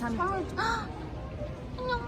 3일 3일 안녕.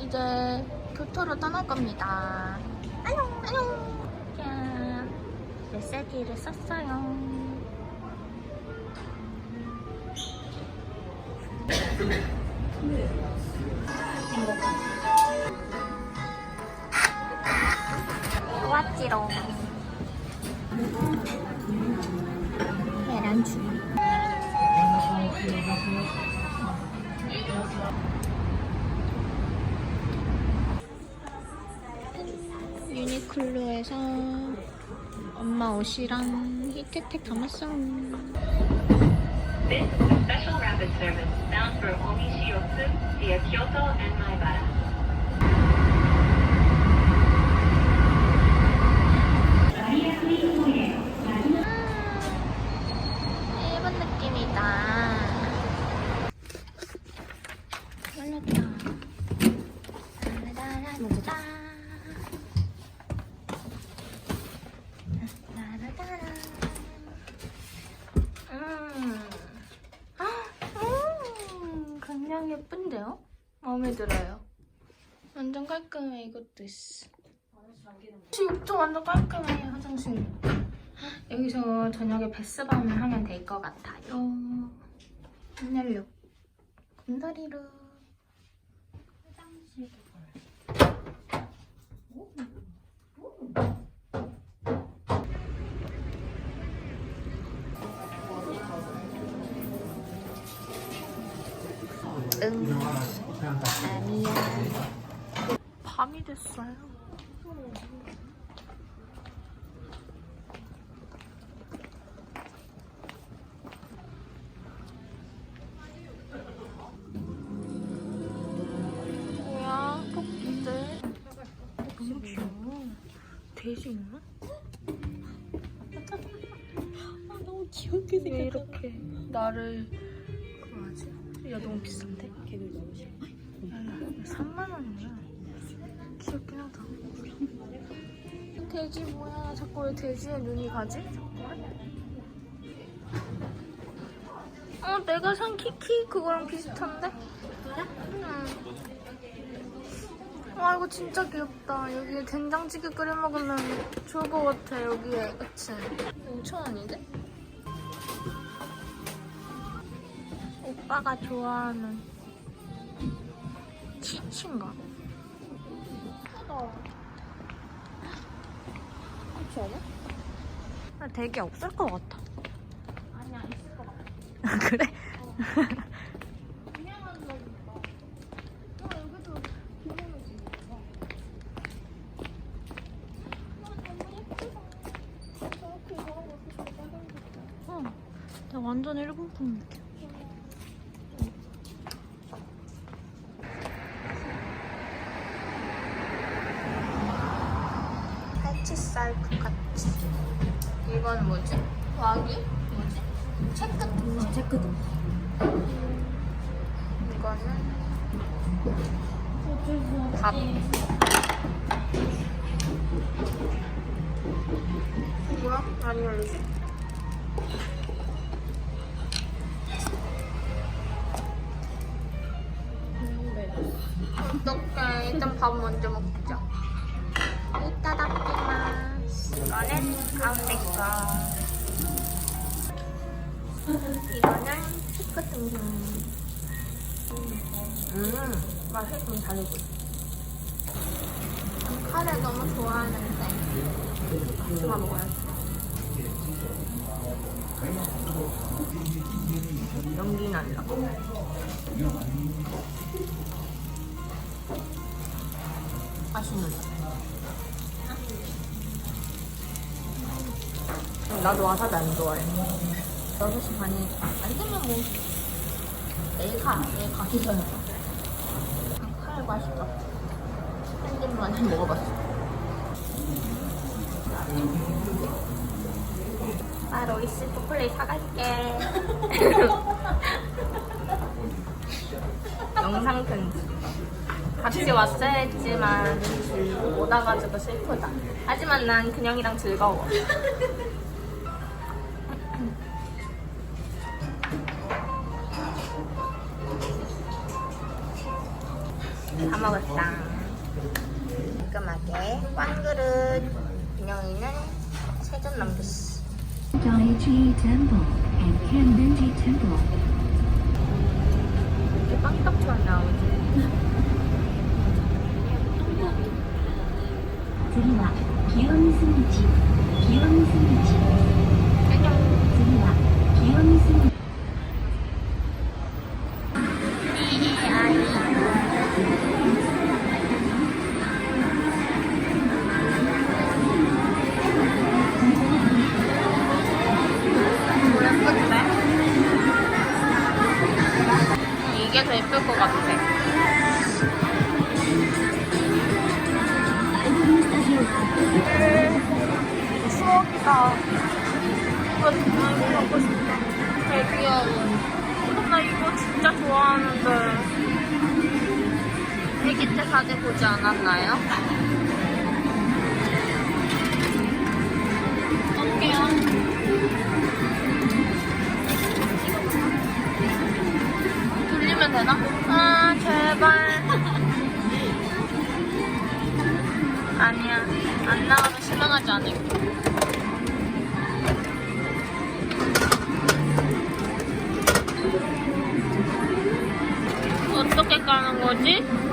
이제 교토로 떠날 겁니다. 안녕. 안녕. 짠. 메시지를 썼어요. 왔지롱. 유니클로에서 엄마 옷이랑 히트텍 담았어. This is a special rapid service bound for Omishiotsu via Kyoto and Maibara. 일본 느낌이다. 열렸다. 따라라라따. 따라라라. 음. 음, 굉장히 예쁜데요? 마음에 들어요. 완전 깔끔해 이것도 있어. 욕조 완전 깔끔해 화장실. 여기서 저녁에 베스밤을 하면 될 것 같아요. 옛날룩 곰돌이룩 화장실 응 아니야 밤이 됐어요. 뭐야? 토끼인데? 너무 귀여워. 돼지 있나? 아 너무 귀엽게 왜 이렇게 나를 그거 하지? 야 너무 비싼데? 걔들 너무 싫어 3만 원이야. 귀엽긴 하다. 돼지 뭐야? 자꾸 왜 돼지에 눈이 가지? 어, 내가 산 키키 그거랑 비슷한데? 응. 와 이거 진짜 귀엽다. 여기에 된장찌개 끓여 먹으면 좋을 것 같아. 여기에 그치? 5천 원인데? 오빠가 좋아하는 치치인가? 그렇지 않아? 아, 되게 없을 것 같아. 아니야 있을 것 같아 아, 그래? 아 여기도 아 너무 예쁘다 저렇게 어. 나 완전 일본풍 느낌. 와기? 뭐지? 책 같은 거. 체크도 이거는 밥. 뭐야? 많이 올리지? 어떡해. 일단 밥 먼저 먹자. 이따다키마스. 이거는 가운데 거. 이거는 치크 등심. 음, 맛이 좀 다르지. 전 카레 너무 좋아하는데 같이 다 먹어야지. 연기 난다. 맛있는데. 나도 와사비 안 좋아해. 6시 반이니까. 안 되면 뭐, 내일 가. 내일 가기 전에. 아, 카레 맛있다. 한해 먹어봤어. 나 로이스 초콜릿 사갈게. 영상 편지. 같이 왔어야 했지만 못 와가지고 슬프다. 하지만 난 그냥이랑 즐거워. 다 먹었다. 깔끔하게 꽝 그릇 인형이는 세점 넘겼어. 다이지 템플 앤 캔든지 템플 이렇게 빵떡처럼 나오지? 드리와 귀여운 스무치 이게 더 예쁠 것 같아. 추억이다. 이거 정말 갖고 싶다. 되게 귀여워. 어, 나 이거 진짜 좋아하는데. 애기 때 사진 보지 않았나요? 어때요? 되나? 아 제발 아니야 안 나가면 실망하지 않을게 어떻게 까는 거지?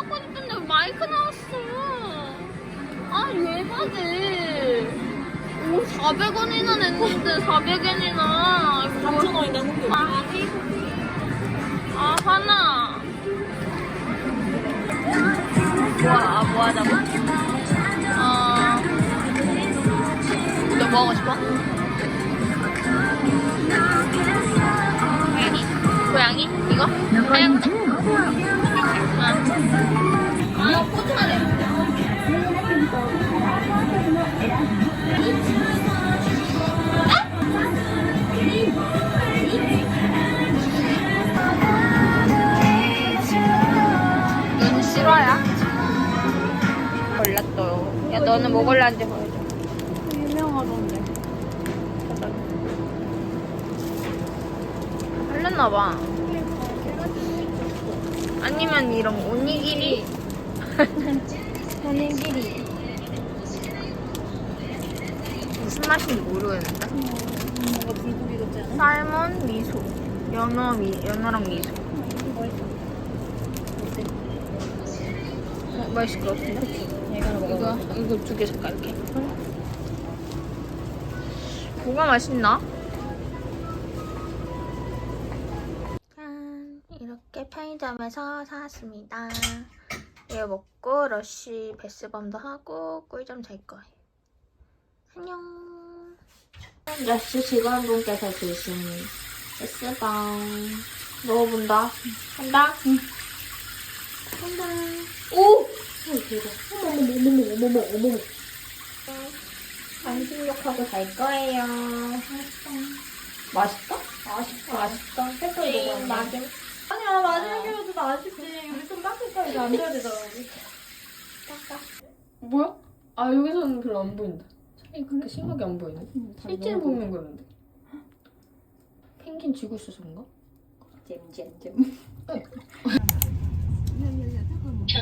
갖고 싶은데 왜 마이크 나왔어. 아 예바지. 오 400원이나 냈는데 400엔이나. 3,000원이 내는 게 아, 아 화나. 뭐, 아, 뭐 하자고? 어. 너 뭐 하고 싶어? 실화야? 골랐어요. 야, 너는 뭐 골랐는지 보여줘. 유명하던데. 흘렸나봐. 아니면 이런 오니기리. 오니기리. 무슨 맛인지 모르겠는데. 뭔가 불고기 같지 않아? 살몬 미소. 연어 미, 연어랑 미소. 이거 맛있어. 맛있을 것 같은데? 이거. 이거 두개 이렇게? 뭐가 맛있나? 짠! 이렇게 편의점에서 사왔습니다. 이거 먹고 러쉬 베스밤도 하고 꿀잠 잘 거예요. 안녕! 러쉬 직원분께서 주신 베스밤 먹어본다. 한다? 응. 한다. 오! 반신욕하고 잘 거예요. 맛있다. 맛있다. 맛있다. 맛있다. 맞음. 아니야, 마지막이라도 나 아쉽지. 우리 좀 따뜻하게 안 돼야 되잖아. 뭐야? 아 여기서는 별로 안 보인다. 차라리 그렇게 심하게 안 보이네. 실제로 보이는 거였는데. 펭귄 쥐고 있어서 그런가? 잼잼잼.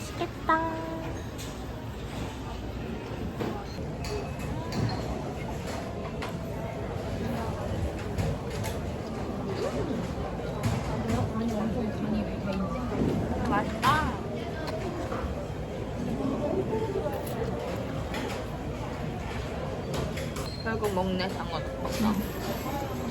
맛있겠다. 먹네 상어덮밥.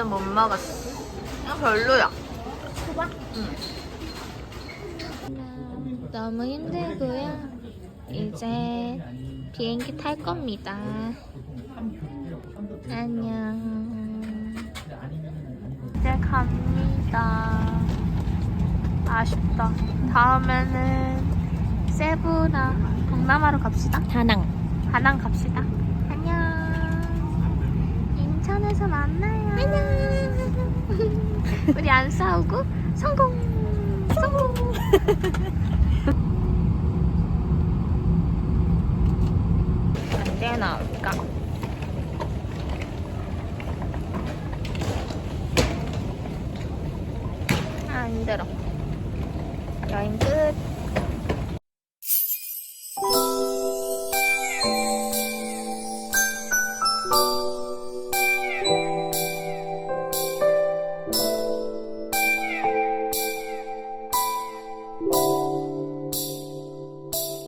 이걸 못 먹었어. 이거 별로야. 줘봐. 응. 너무 힘들고요. 이제 비행기 탈 겁니다. 안녕. 이제 갑니다. 아쉽다. 다음에는 세부나 동남아로 갑시다. 다낭. 다낭 갑시다. 안녕. 인천에서 만나요. 안녕. 우리 안 싸우고 성공. 성공. 언제 나올까? 아, 안 들어. 여행 끝.